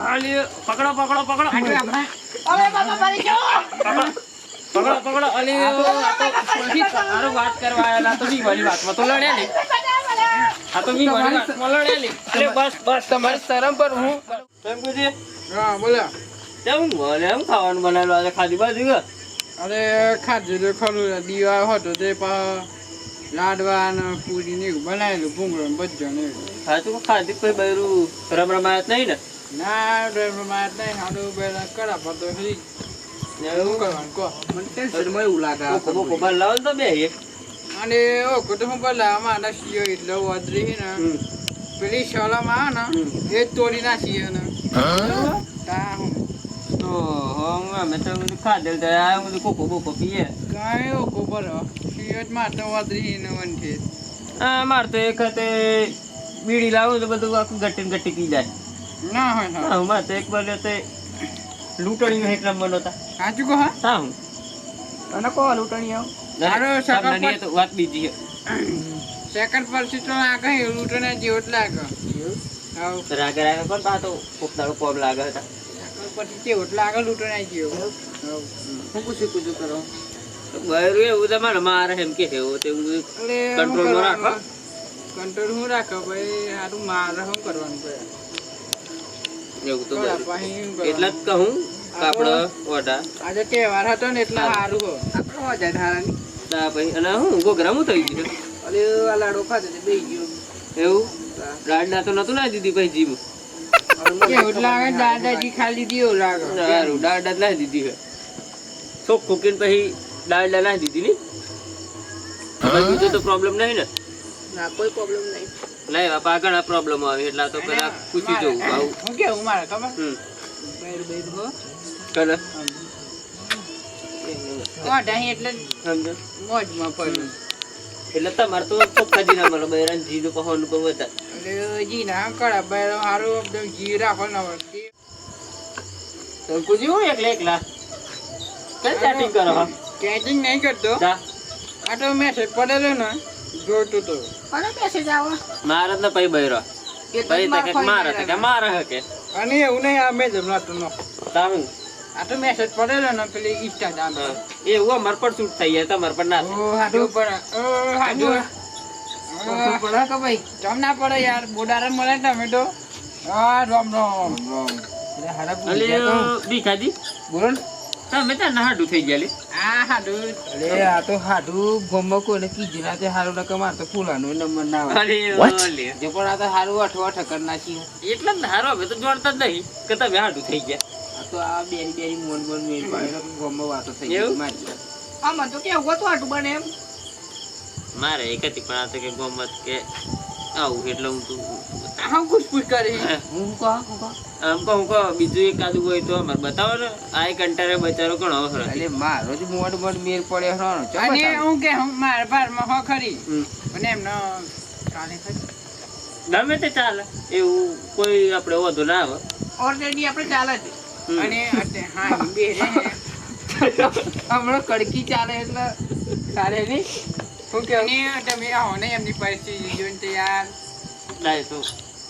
અલી પકડો પકડો પકડો. પકડો પકડો અલી વાત કરવા આયેલા તો બી વાળી વાતમાં તો લડ્યા ને આ તો બી વાળી વાતમાં લડ્યા ને અરે બસ બસ. તમારી શરમ પર હું કેમ કુજી? હા બોલ્યા. કેમ બોલે? એમ ખાવાનું બનાવેલું આજે ખાધી બાજુ ગયો અરે ખાધું તો ખરું. દીવા હતો તે પા લાડવા ને પૂરી ને એવું બનાવેલું ભૂંગળો બધું ખાધું ને એવું. હા તું ખાધી પછી બૈરું રમ રમાયત નહીં ને? ના ડ્રાઈવરમાં નહીં હાડું બેલા કરા પડતો હજી શું કરવાનું કહો. કોકો બોકો બાર લાવો ને તો બે એ. અને ઓ કુટુંબ બોલા? અમારા સીઓ એટલે વધરી ને. પેલી શાળામાં ને એ તોડી નાખીએ ને તા તો અમે તો બધું ખાધેલ તો આ બધું કોકો બોકો પીએ કાંઈ ઓકો ખબર સીઓ જ માં તો વધરી ને વનથી હા માર તો એક હાથે બીડી લાવું તો બધું આખું ગટ્ટી ને ગટ્ટી પી જાય. ના હોય હા હા તો એક બાજુ તે લૂંટણીનો એક નંબર હતા સાચું કહો હા? હા. હું અને કહો લૂંટણી મારો તો વાત બીજી સેકન્ડ જેવો જ લાગે. રાગે રાગે પણ પા કોક દાડો પોબ લાગે હતા. સેકન્ડ જેવો જ લાગે લૂંટણે જેવો. હું. પૂછ્યું પૂછું કરો. બહેરું એવું તમારે મારે એમ કે એવું તે બધું એટલે Control શું માં રાખો. કરવાનું? હું રાખો ભાઈ સારું મારે શું કરવાનું ભાઈ એવું તો? એટલે જ કહું કે આપણે આજે તહેવાર હતો ને એટલે સારું હો. આપણે થારાની તા પછી અને હું ગોગરામું થઈ ગયું. અલે આ લાડો ખાધો તે બેહી ગયો. એવું? રાડના તો નતું ના દીધી ભાઈ જીમ દાદાજી ખાલી દીધું લાગે સારું દાડા ના દીધી છે. ચોક ફૂકીને પછી દાડા ના દીધી ની? બીજો તો પ્રોબ્લેમ નહીં ને. ના કોઈ પ્રોબ્લેમ નહીં. લાય બાપા ઘણા પ્રોબ્લેમ આવે એટલે તો કદાચ પૂછી જવું આવું. હું કેવું મારે ખબર? હમ. બેર બેર હો. કલ કોઢા એટલે સમજો? મોજમાં પડ્યું. એટલે તમારે તો ચોખ્ખાજી ના મળે બૈરાન જી નું પહોંચ બહુ વધારે. જી ના કડા બેર હારું એકદમ ઘી રાખો ને હવે. તો હું એકલા એકલા? કઈ chatting કરો હો? નહીં કરતો. આ તો મેસેજ પડેલો ને. જોતું તો. અને મેસેજ જાવ. મારે તો ને પછી બૈરો. પછી તો કે મારે તો કે મારે હે કે અને એવું નહીં આ મેં જમલાતું નો. તારું? આ તો મેસેજ પડેલો ને પેલી ઇન્સ્ટાગ્રામ એ હું. અમાર પર શૂટ થઈ જાય તમાર પર ના. ઓ હાડું પડે ઓ હાડું પડે કે ભાઈ જમ ના પડે યાર બોડારે મળે તમે તો. હા રામ રામ બી ખાધી બોલો. ને તમે ના નહાડું થઈ ગયા લી. આ હાડું. અરે આ તો હાડું ગમો કોઈને કીધું ના તે હારું ના કમાર તો ફૂલાનો નંબર ના આવે જે પણ આ તો હારું અઠવા ઠકર નાખ્યું એટલે જ હારો હવે તો જોડતા જ નહીં કે તમે હાડું થઈ ગયા. તો આ બેરી બેરી મોન મોન મેળ પાડે ગમો વાતો થઈ? ગઈ મારી આમાં તો કેવું હતું આટું બને એમ? મારે એક હતી પણ આ તો કે ગોમત કે આવું એટલે હું તું આમ ખુશપુશ કરી. હું. કહો હું કહો. આમ કહું કહો બીજું એક આદુ હોય તો અમારે બતાવો ને. આ એક અંટારે બચારો ઘણો વખરો એટલે મારો જ મોડ મોડ મેર પડે હરો અને હું કે હું મારા ભારમાં હો ખરી. અને એમનો કાલે ખરી. ગમે તે ચાલે. એવું કોઈ આપણે વધુ ના આવે. ઓલરેડી આપણે ચાલે છે. અને હા બે રે હમણાં કડકી ચાલે એટલે ચાલે નહીં. હું કે અને તમે આવો ને એમની પરિસ્થિતિ જોઈને તો યાર લાય તો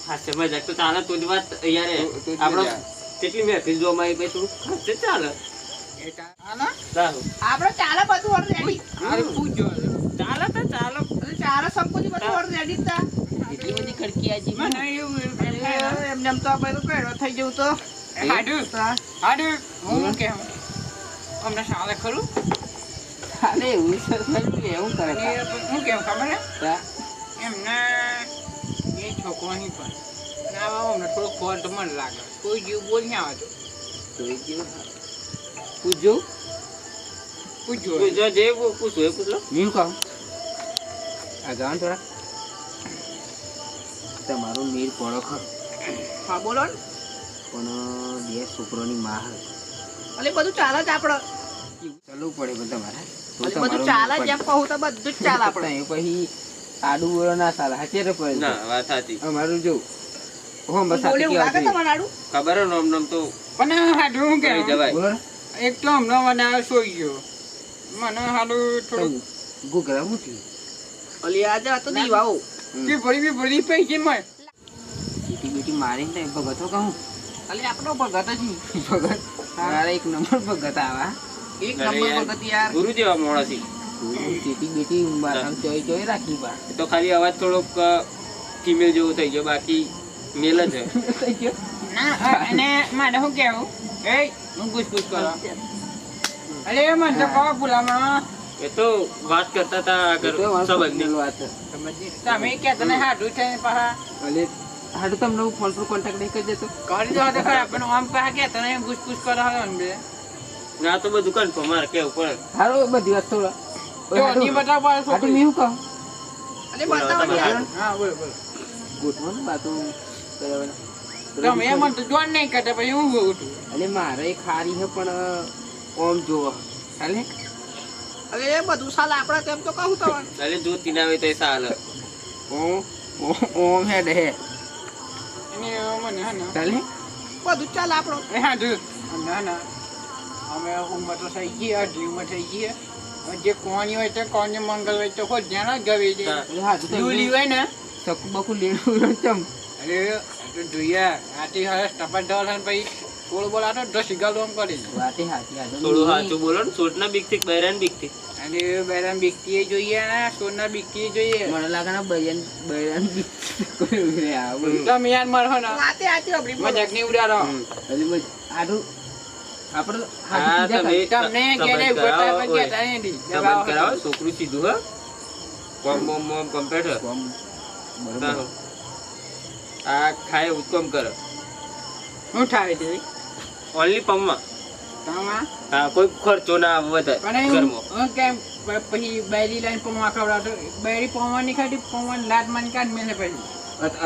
હાસ્ય મજા તો ચાલે તો જ વાત યાર આપણો. કેટલી મહેફિલ જોવા માં આવી પછી થોડું હાસ્ય ચાલે. આપણે ચાલે બધું ઓલરેડી ચાલે તો ચાલો. ચાલે સંકોચી બધું ઓલરેડી તા. એટલી બધી ખડકી આજી મને એવું. એમને એમ તો આપણે પેડો થઈ જવું તો. હાડું. હાડું. હું કેમ અમને સાલે ખરું? ચાલે એવું છે ને, એવું કરે શું હું કેમ ખબર. એમને એ છોકરોની પણ. ના બાબા અમને થોડું ફોલ્ટ મને લાગે. કોઈ જીવ બોલ નહીં આવતો જોઈ ગયું. પૂછજો પૂછજો પૂછો જે પૂછો એ પૂછો. હું કહું? આ જાણ થોડા. તમારો મીર પડો ખરો. હા બોલો ને. પણ બે છોકરોની માં. એટલે બધું ચાલે જ આપણે ચાલવું પડે પણ તમારે. બધું ચાલે મીર કહું તો બધું જ ચાલે આપણે. પછી આડું વળો ના ચાલે હાચે પડે ના વાત સાચી. અમારું જો હોમ બસ બોલે એવું લાગે સાચી તમારે ખબર હે નોમ નોમ તો પણ હાડું હું કરી જવાય. એક તો હમણાં મને આ સોઈ ગયો. મને હાડું થોડું ગુગરા મુઠી ઓલી આજે આ તો કે ભરી બી ભરી પૈકી મળે સીટી બીટી મારીને તો ભગતો કહું અલી આપણો ભગત જ ભગત? મારા એક નંબર ભગત આવા. એક નંબર. ભગત યાર. ગુરુ જેવા મોણસ છે. બીટી માથામાં ચોઈ ચોઈ રાખી બા. તો ખાલી અવાજ થોડોક ફિમેલ જેવો થઈ ગયો બાકી મેલ જ થઈ ગયો? ના અને મારે શું કેવું એ હું પૂછપૂછ કરો. અરે મને તો કહો ભૂલામાં એ તો વાત કરતા હતા આગળ સંબંધની. વાત. તમે કહેતા ને હાડું છે પાછા અલે હાડું તમને હું ફોન પર કોન્ટેક્ટ નહીં કરી દેતો? કરી દો તો ખરા પણ આમ પાછા કહેતા ને પૂછપૂછ કરો હવે ના તો બધું કન્ફર્મ મારે કેવું પડે. હારો બધી વાત થોડા. જો નહીં બતાવ પાછું હાટું છોકરી. મેં શું અને બતાવ ને હા બોલો બોલો. ગોઠવાનું બાતું કરાવવાના. તમે એમ તો જોન નહીં કરતા પછી હું બોલું છું મારે ખારી છે પણ ઓમ જોવો. ચાલે અરે એ બધું સાલ આપણે તેમ તો કહું તમને એટલે જો તીના આવે તો સાલ. ઓમ ઓમ- હે હે. એને મને હા ને. ચાલે બધું ચાલ ચાલે આપણો. હા જો ના ના. અમે ઉંમર તો થઈ ગઈ અઢી ઉંમર થઈ ગઈ. જે કોણી હોય તો કોણી મંગલ હોય તો ગવી છે હા. અલે હાટું તો ડુલી હોય ને? સકુ બકુ લેવું ચમ. અરે તો જોઈએ આથી હવે ટપા ઢોલ અને ભાઈ થોડું બોલ તો દસ ગાલો આમ કરી. વાતે હાચી. થોડું હાચું બોલો ને સોટના બીકથી બૈરાન બીકથી. અને બેરામ બીકતી જોઈએ ને સોના બીકતી જોઈએ. મને લાગે ને બૈરન બૈરન બી કોઈ રે આ બધું. તમે યાર મારો ને. વાતે હાથી આપણી મજાકની ઉડાડો. હમ. અલે છોકરું સીધું હા? કોમ બોમ બોમ કમ્પ્લીટ કાં. કોમ બરોબર. આ ખાય ઉત્તમ કરે. હું થાય છે ઓનલી પમમાં. હા કોઈ ખર્ચો ના આવે વધારે કેમ પછી બેરી લાઈન પૌવા ખવડાવતો? બેરી પૌવા નહીં ખાધી પૌવા લાત માની કાઢ મેલે પછી.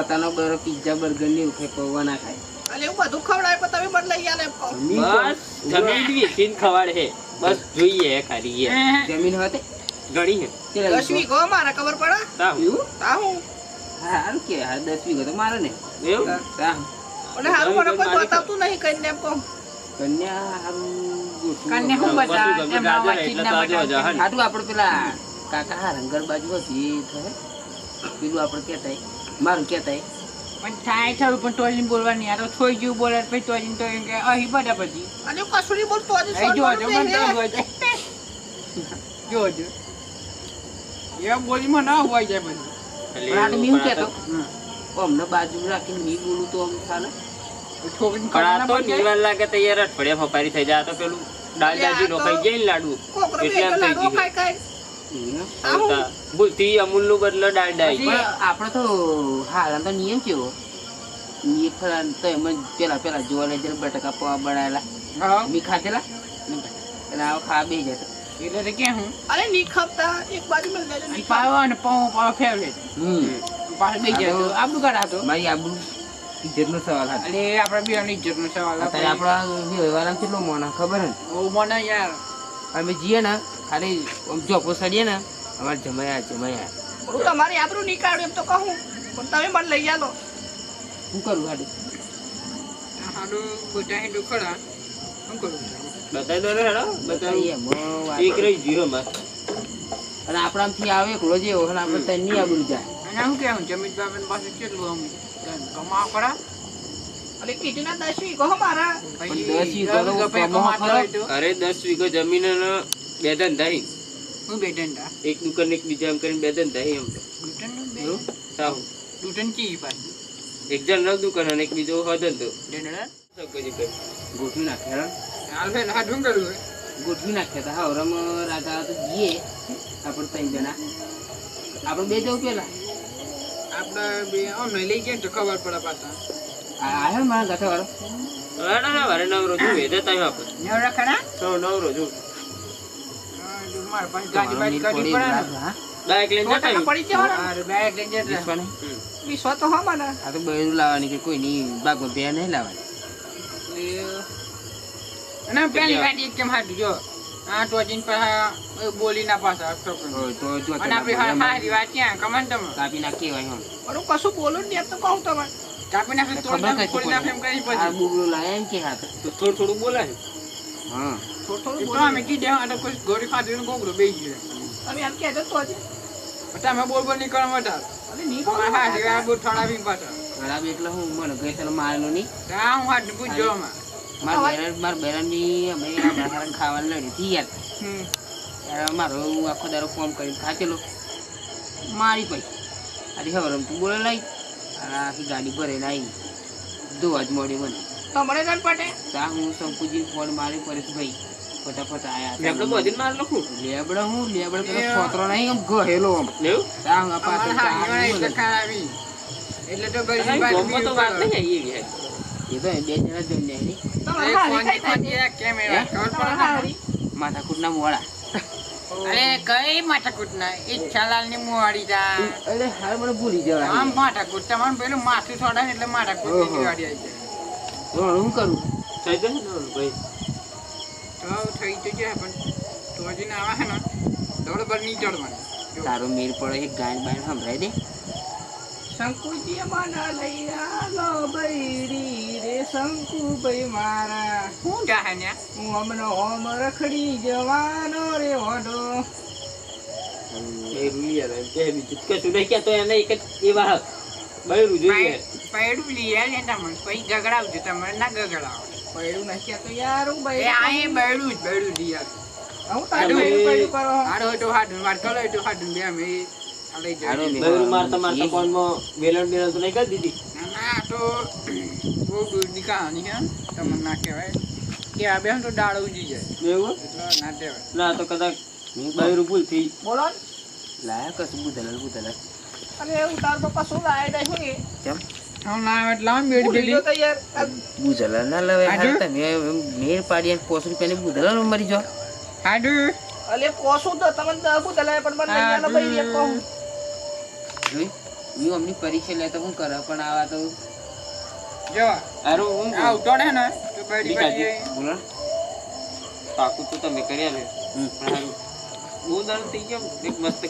અતાનો બરો પિઝા બર્ગરની એવું પૌવા ના ખાય. અલી હું બધું ખવડાવે પણ તમે મને લઈ આલે એમ કહું. બસ તમે વેચીને ખવાડે હે બસ જોઈએ હે ખાલી જમીન હોતે? ઘણી હે દસમી ગો મારે ખબર પડે? એવું? તા હું. હારું કે હા દસમી ગો તો મારે ને. એવું? તા અને હારું મને કોઈ બતાવતું નહીં કઈ એમ કન્યા હારું. કન્યા હું બતા એમ ગમે ચિન્ના બતા વાતચીત એટલે ના તાજો જ, હા બતાવતી. આપણે પેલા કાકા રંગર બાજુ હતી પેલું આપણે કહેતા મારું કહેતાય. પણ થાય ખરું પણ તોય બોલવાની આ તો થોઈ જેવું બોલે પછી તોય તો એમ કે અહીં બધા પછી. અને કશું નહીં બોલતો અહીં જોજો મને. જોજો જોજો એ બોલીમાં ના હોય જાય પછી. આ તો મેં કહેતો. અમને બાજુ રાખીને મી બોલું તો આમ ચાલે પણ તો નિવાલ લાગે તો યાર અઠવાડિયા ફપારી થઈ જાય. તો પેલું દાલ દાલજી નો જાય ને લાડુ. એટલે થઈ ગયું. ભૂલથી અમૂલનું બદલો ડાલડા આપડે આપણે તો હાલ તો નિયમ કેવો નિયમ તો એમ જ પેલા પેલા જોવા લઈ જાય બટાકા પવા બનાવેલા. હા. મી ખાધેલા? અને આવો ખાવા બે જતો એટલે કે હું? અરે નહીં ખપતા એક બાજુ મિલ દેજો અને પાવો અને પાવો પાવો ફેવરેટ હમ. પાછળ બે જાય તો આબુ કરાતો મારી આબુ ઇજ્જતનો સવાલ હતો. એટલે આપણે બે ઇજ્જતનો સવાલ અત્યારે આપણા વ્યવહારમાં કેટલો મોના ખબર હે ને? બહુ યાર. અમે જઈએ ને ખાલી આમ ચોપો સડીએ ને અમારે જમાયા જમાયા. હું તમારી આબરૂ નીકાળું એમ તો કહું. પણ તમે મને લઈ આલો. શું કરું હાડું? હાડું બધા હિન્દુ ખરા. શું કરું? બતાવી દો ને હેડો બતાવી. એક રહી ગયો માર અને આપણામાંથી આવે એકલો આપણે ત્યાં નહીં આબરૂ જાય. અને શું કેવું જમીન પાસે કેટલું આમ કમાવા ખરા? અરે દસ વીઘો હો જમીન બે ધંધા હી. હું બે દંડા એક દુકાન એક બીજા એમ કરીને બે ધંધા એમ દુકાન સાહુ. સાવ. કી ચી પાછી? એક જનરલ દુકાન અને એક બીજો હો ધંધો. ગોઠવી નાખે હેડો. હાલ હાથ શું કરવું ગોઠવી નાખે તો. હા રમ રાજા તો જઈએ. આપણે ત્રણ જણા. આપણે બે જવું પેલા? આપણે બે અમને લઈ ગયા તો ખબર પડે પાછા. આવ્યો મારા ગાથા વાળો? ના ના વારે નવરો છું વેદે તાઈ આપણે નેવ રાખણા? તો નવરો છું મારા પાસે ગાડી બાડી કાઢી પડે ને. બાઈક લઈને જતા પડી જવાના. અરે બાઈક લઈને જતા. વિશ્વા નહીં હમ. તો હા મને. આ તો બૈરું લાવવાની કે કોઈ નહીં બાગમાં બે નહીં લાવવાની. અને પેલી ગાડી કેમ હાથ જો આ ટોચીન પર બોલી ના પાછા તો જો અને આપણી હારી વાત ક્યાં? કમાન તમે કાપી ના કેવાય હમ પણ કશું બોલું ને એમ તો કહું તમે કાપી નાખે તો ખબર નાખે એમ કરી આ બુગલો લાયા એમ કે હા? તો થોડું થોડું બોલાય. હા. અમે કીધે આ તો કોઈ ગોળી ખાધી ને ગોગરો બેસી ગયો. તમે એમ કહેજો તો તમે બોલ બોલ નીકળવા માટે. અરે હા હા આ બહુ ઠણાવી પાછા ખરાબ એટલે હું મને ગઈ સાલ મારેલો નહીં. તા હું હાથ પૂછજો આમાં. મારા બેરન મારા બેરનની અમે બહાર ખાવાનું લડી હતી યાર. હમ. મારો હું આખો દારો ફોન કરીને ખાચેલો મારી પૈ. અરે હવે રમતું બોલે લઈ અને આખી ગાડી ભરે આવી ધોવા જ મળ્યું મને. તમારે જન પટે? તા હું શંકુજી ફોન મારી પરેશભાઈ ફટાફટ આયા લેબડો બધીને માર લખું? લેબડો હું? લેબડો પેલો એ- છોતરો નહીં આમ ગહેલો આમ. લેવું આ હું પાછળ એટલે બોલે. એટલે તો બધી અરે બાજુ તો વાત નહીં આવી હે. એ તો બે જણા એ અરે કઈ માથાકૂટ ના ઈચ્છાલાલની મોડી તા અરે હાલ મને ભૂલી જવાય. આમ માથાકૂટ તમારું પેલું માથું છોડાય ને એટલે માથાકૂટ. ની વાડી આવી જાય. હું કરું? થઈ જશે ને ભાઈ તો થઈ તો જાય પણ તો હજી આવે ને દોડ પર નહીં ચડવાનું. તારો મેર પડે એક ગાય બાય સંભળાય દે. શંકુજી મને લઈ આલો બૈરી રે શંકુભાઈ મારા. શું જાહે ને? હું હમણાં હોમ રખડી જવાનો રે ઓઢો એ કે બીજું એને એક એવા બૈરું જોઈએ. પૈડું લઈ આલે તમને પછી ગગડાવજો તમારે ના ગગડાવો. પૈડું નથી. તો યાર હું એ બૈરી આ એ બૈડું જ બૈડું આવે હું તારું બૈરું બૈરું કરો આડો તો હાડું માર કલો તો હાડું. બે મે આ લઈ હાડો જઈએ. બે. બૈરું મારતા મારતા વેલણ બેલણ તો નહીં કરી દીધી? ના ના તો બહુ દૂરની કહાની હે. તમને ના કહેવાય. કે આ બેન તો દાળ ઉજી જાય. એવું? એટલે ના કહેવાય. ના તો કદાચ બૈરું ભૂલ થઈ. બોલો ને. લાયા કશું બુધલાલ બુધલાલ. અરે ઉતાર તો કશું લાય દે કેમ? હા ના તો યાર. આ બુધલાલ ના લવે. તમે એમ મેર પાડી પોસ રૂપિયાની બુધલાલ મરી જાઓ. હાડું અલે પોસું તો તમને તો પણ મને લઈ આલો બૈરી કહું. જોઈ હું અમની પરીક્ષા લેતો હું કરે પણ આવા તો જો. હારું હું આ ઉતોડે ને તો બેડી બેડી બોલો પાકું તો તમે કર્યા આલે પણ દાડો થઈ ગયો. એક મસ્ત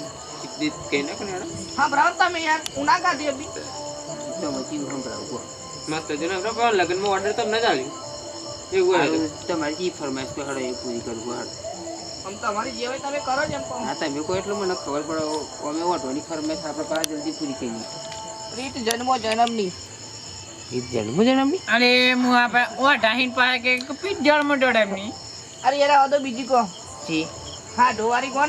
કહે ને હા બરાબર તમે યાર. ઉના કાઢી હતી. તો પછી હું સંભળાવું મસ્ત છે ને પણ લગ્નમાં ઓર્ડર તો ન આલ્યું એવું હોય તમારી જે ફરમાઈશ કોઈ હડો એ પૂરી કરવું હારું. આમ તમારી જે હોય તમે કરો જ એમ કહું હા તમે કોઈ એટલું મને ખબર પડે અમે ઓટોની ફરમાઈશ આપણે પાસે જલ્દી પૂરી કરી રીત જન્મો જન્મની. એ જન્મ જન્મની? અરે હું આપણે ઓઢાહીન પાસે કે પીટ જળમાં દોડે અરે યાર આ તો બીજી કહો. જી. હા ઢોવારી કહો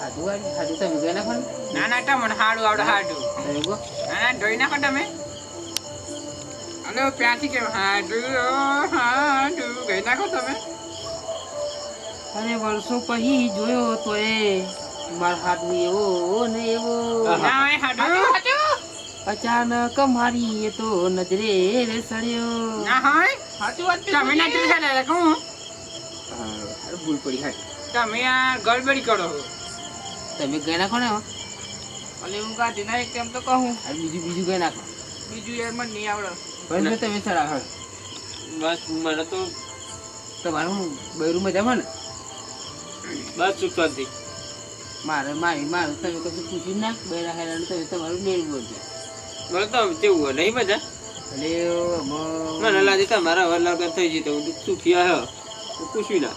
તમે નાખો ને. ના ના હાડું આવડે હાડું. તમે ના ના ધોઈ નાખો તમે. હલો પ્યાંથી કેમ? હાડું હાડું. ગઈ નાખો તમે. અરે વર્ષો પછી જોયો તો એ. માર હાથ એવો ને એવો. હાડું. અચાનક મારી એ તો નજરે રે સડ્યો ના હોય. સાચી વાત તમે ના બીજી. ચૂસા લે કહું ભૂલ પડી તમે આ ગડબડી કરો છો. તમે કઈ નાખો ને હવે. હું કાઢી ના એક તેમ તો કહું. બીજું બીજું ગયા નાખો. બીજું યાર મને નહીં આવડે. ભાઈ તમે સડા હળ બસ મને તો તમારું બૈરું મજામાં ને? બસ શાંતિ મારે મારી મારું તમે કશું પૂછ્યું ના બૈરા હેરાન તમે તમારું મેળ બોલજો મને તો કેવું હોય નહીં મજા? એટલે મને લાગે તમારા હવે લગ્ન થઈ જશે હું સુખી આવ્યો તો પૂછ્યું ના.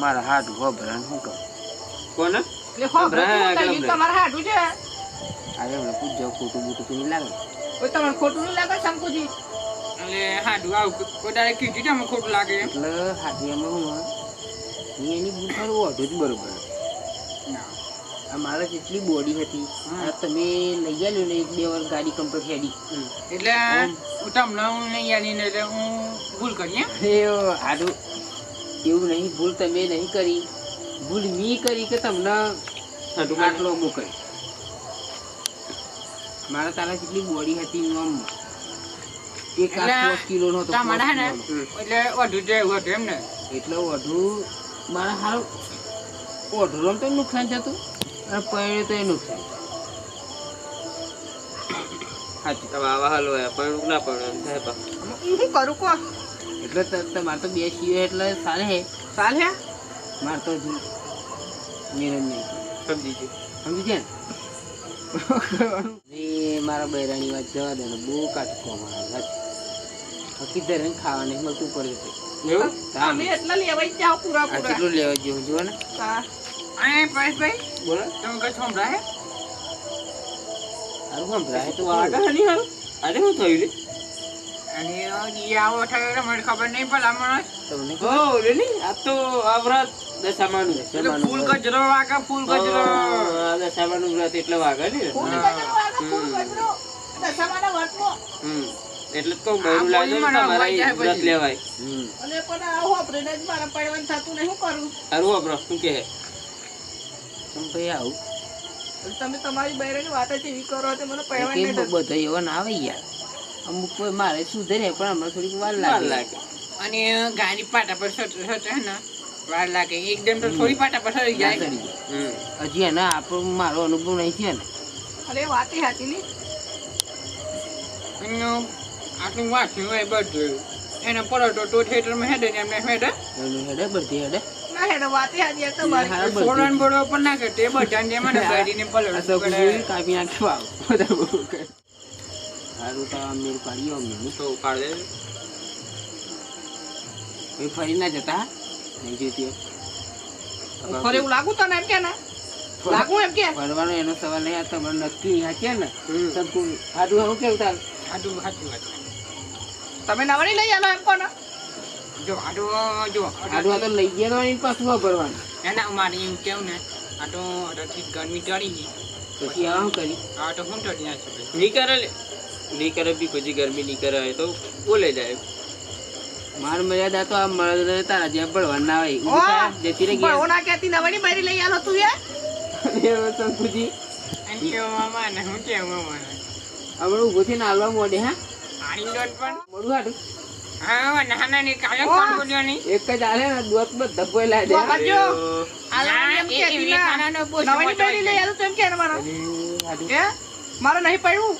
મારા હાથ વભરાન શું કહું. કોને? હાડું છે? ખોટું બૂટું તો નહીં લાગે. શંકુજી? એટલે હાડું આવું કોદાળે કીધું તમે ખોટું લાગે એટલે હાથીમાં હું હું એની બૂટ મારું જ બરોબર. ના. આ મારે જેટલી બોડી હતી આ તમે લઈ આવ્યો ને એક બે વાર ગાડી કમ્પ્લીટ હેડી એટલે હું તમને હું નહીં આલી ને એટલે હું ભૂલ કરી એમ? એ હારું. એવું નહીં ભૂલ તમે નહીં કરી. ભૂલ નહીં કરી કે તમને આટલો મોકલ મારા તારા જેટલી બોડી હતી આમ એક આઠ કિલો નો હતો. એટલે હતું એમ એટલે મારા તો નુકસાન જતું અને પૈણે તો એ નુકસાન. સાચું હવે આવા હાલ હોય પણ ના હું કરું કો એટલે તમારે તો બે સીવે એટલે સારે હે? ચાલ જ મેરેજ નહીં સમજી ગયો સમજી ગયા ને મારા બૈરાની વાત જવા દે ને બહુ કાચકો મારા હકીકત ને ખાવા નહીં મળતું પડે છે એવું એટલા લેવાઈ જ પૂરા પૂરા કેટલું લેવા જેવું જુઓ ને હા. પરેશભાઈ બોલો તમે કઈ સંભળાય સારું સંભળાય તો આગળ નહીં આજે શું થયું લે અને આવો એટલે મને ખબર નહીં પડે હમણાં તમને કહો લે આ તો આ વ્રત દશામાનું એટલે ફૂલ ગજરો વાગે ફૂલ ગજરો. દશામાનું વ્રત એટલે વાગે ને. ફૂલ વાગે, ફૂલ. દશામાના વ્રતનો. હમ. એટલે તમારે લેવાય. અને પણ આ હોભળીને જ મારા પડવાનું થતું નહીં, કરું? સારું વાપરો શું કહે? તમ ભાઈ આવું. તમે તમારી બૈરાની વાત જ એવી કરો મને પડવાનું નહીં. બધો એવો ના આવે યાર? અમુક મારે સુધરે પણ હમણાં થોડીક વાર લાગે. લાગે. અને ગાડી પાટા પર સટ સટ હે ને? વાર લાગે. એકદમ તો થોડી પાટા પર જાય. હજી એના આપણો મારો અનુભવ નહીં છે ને. અરે વાત સાચી નહીં. આટલું વાંચ્યું હોય બધું. એને પરોટો તો થિયેટરમાં હેડે ને એમને હેડે. એનું હેડે બધી હેડે. ના એ ને એ ફરી ના જતા? નહીં જોતી ખરે એવું લાગુ તને એમ કે ને? લાગુ એમ કે? ફરવાનો એનો સવાલ નહીં આ તમારે નક્કી હાચે ને? હમ. સબકુ હું કેવું તાર? આટલું સાચું તમે નવરી લઈ આલો એમ કહો જો આટલું જો હાડું તો લઈ ગયા તો એની પાછું વાપરવાનું એના મારે એવું કેવું ને આ તો અઢારથી ગરમી ટળી ગઈ. પછી આ શું કરી? આ તો હું ટળી ના છે નહીં કરે લે. નહીં કરે બી પછી ગરમી નહીં કરે તો બોલે જાય. માર મર્યાદા તો આ મળે તારા જે ભળવા ના હોય. જતી રહી ભણવું ગયા. ના કહેતી, મારી લઈ આલો તું એ? અને કેવું મામા ને હું કે મામા આપણે ઊભો થઈને હાલવા મોડે હા? આની દોડ પણ? મોડું હાડું હા નાના ની કાલે બોલ્યો નહીં. એક જ આલે ને દોત બધા બોલ્યા દે તો સમજો. અરે, આ લાવણી એમ કે એવી ના. નવરી સમજ બૈરી લઈ આલો તો એમ કે મારો? હે? મારે નહીં પડ્યું?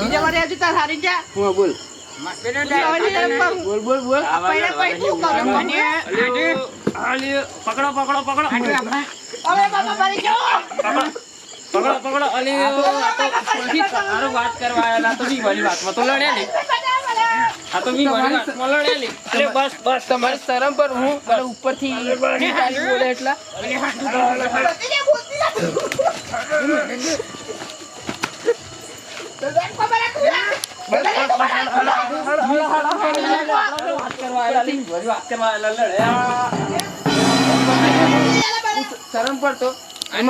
બીજા વારે આજે તાર હારી જા હું બોલ. બોલ બોલ પકડો પકડો પકડો. પકડો પકડો વાત કરવા તમારી શરમ પર હું અને ઉપરથી બોલે એટલા બોલતી શરમ પર તો અને